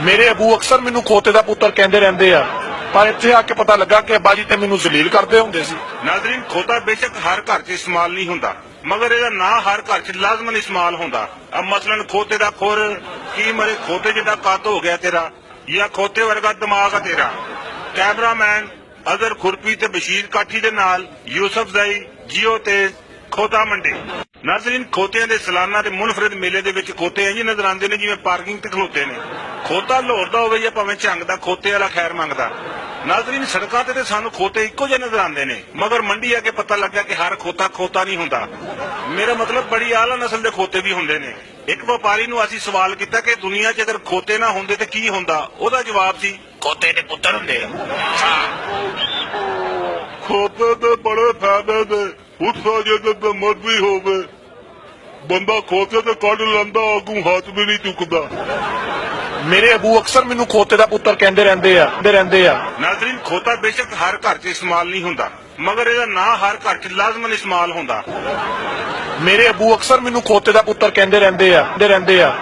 ਮੇਰੇ ਅਬੂ ਅਕਸਰ ਮੈਨੂੰ ਖੋਤੇ ਦਾ ਪੁੱਤਰ ਕਹਿੰਦੇ ਰਹਿੰਦੇ ਆ। ਪਰ ਇੱਥੇ ਆ ਕੇ ਪਤਾ ਲੱਗਾ ਕਿ ਅੱਬਾ ਤੇ ਮੈਨੂੰ ਜ਼ਲੀਲ ਕਰਦੇ ਹੁੰਦੇ ਸੀ। ਨਾਜ਼ਰੀਨ, ਖੋਤਾ ਬੇਸ਼ੱਕ ਹਰ ਘਰ 'ਚ ਇਸਤੇਮਾਲ ਨਹੀਂ ਹੁੰਦਾ। ਮਗਰ ਇਹਦਾ ਨਾਂ ਹਰ ਘਰ 'ਚ ਲਾਜ਼ਮਨ ਇਸਤੇਮਾਲ ਹੁੰਦਾ। ਅਬ ਮਸਲਨ ਖੋਤੇ ਦਾ ਖੁਰ, ਕੀ ਮਰੇ ਖੋਤੇ ਜਿੱਡਾ ਕੱਦ ਹੋ ਗਿਆ ਤੇਰਾ, ਜਾਂ ਖੋਤੇ ਵਰਗਾ ਦਿਮਾਗ ਆ ਤੇਰਾ? ਕੈਮਰਾਮੈਨ ਅਜ਼ਰ ਖੁਰਪੀ ਤੇ ਬਸ਼ੀਰ ਕਾਠੀ ਦੇ ਨਾਲ ਯੂਸਫ ਜ਼ਈ, ਜੀਓ ਤੇ ਖੋਤਾ ਮੰਡੀ। ਨਾਜ਼ਰੀਨ, ਖੋਤਿਆਂ ਦੇ ਸਾਲਾਨਾ ਤੇ ਮੁਨਫਰਦ ਮੇਲੇ ਦੇ ਵਿੱਚ ਖੋਤੇ ਇੰਜ ਨਜ਼ਰ ਆਉਂਦੇ ਨੇ ਜਿਵੇਂ ਪਾਰਕਿੰਗ ਤੇ ਖਲੋਤੇ ਨੇ। ਖੋਤਾ ਲਾਹੌਰ ਦਾ ਹੋਵੇ ਜਾਂ ਭਾਵੇਂ ਝੰਗ ਦਾ, ਖੋਤੇ ਵਾਲਾ ਖੈਰ ਮੰਗਦਾ। ਨਾਜ਼ਰੀਨ, ਸੜਕਾਂ ਤੇ ਤੇ ਸਾਨੂੰ ਖੋਤੇ ਇੱਕੋ ਜਿਹੇ ਨਜ਼ਰ ਆਉਂਦੇ ਨੇ। ਮਗਰ ਮੰਡੀ ਆ ਕੇ ਪਤਾ ਲੱਗਾ ਕਿ ਹਰ ਖੋਤਾ ਖੋਤਾ ਨਹੀਂ ਹੁੰਦਾ। ਮੇਰਾ ਮਤਲਬ ਬੜੀ ਆਲਾ ਨਸਲ ਦੇ ਖੋਤੇ ਵੀ ਹੁੰਦੇ ਨੇ। ਇੱਕ ਵਪਾਰੀ ਨੂੰ ਅਸੀਂ ਸਵਾਲ ਕੀਤਾ ਕਿ ਦੁਨੀਆ 'ਚ ਅਗਰ ਖੋਤੇ ਨਾ ਹੁੰਦੇ ਤੇ ਕੀ ਹੁੰਦਾ? ਉਹਦਾ ਜਵਾਬ ਸੀ, ਖੋਤੇ ਦੇ ਪੁੱਤਰ ਹੁੰਦੇ। ਖੋਤੇ ਦੇ ਬੜੇ ਫਾਇਦੇ ਦੇ ਉੱਠਾ ਜੇ ਤੇ ਮਰਜ਼ੀ ਹੋਵੇ। ਬੰਦਾ ਖੋਤੇ ਤੇ ਕੱਢ ਲੈਂਦਾ, ਆਗੂ ਹੱਥ ਵੀ ਨਹੀਂ ਚੁੱਕਦਾ। ਮੇਰੇ ਅਬੂ ਅਕਸਰ ਮੈਨੂੰ ਖੋਤੇ ਦਾ ਪੁੱਤਰ ਕਹਿੰਦੇ ਰਹਿੰਦੇ ਆ ਕਹਿੰਦੇ ਰਹਿੰਦੇ ਆ। ਨਾਜ਼ਰੀਨ ਖੋਤਾ ਬੇਸ਼ੱਕ ਹਰ ਘਰ 'ਚ ਇਸਤੇਮਾਲ ਨਹੀਂ ਹੁੰਦਾ ਮਗਰ ਇਹਦਾ ਨਾਂ ਹਰ ਘਰ 'ਚ ਲਾਜ਼ਮਨ ਇਸਤੇਮਾਲ ਹੁੰਦਾ। ਮੇਰੇ ਅਬੂ ਅਕਸਰ ਮੈਨੂੰ ਖੋਤੇ ਦਾ ਪੁੱਤਰ ਕਹਿੰਦੇ ਰਹਿੰਦੇ ਆ ਕਹਿੰਦੇ ਰਹਿੰਦੇ ਆ।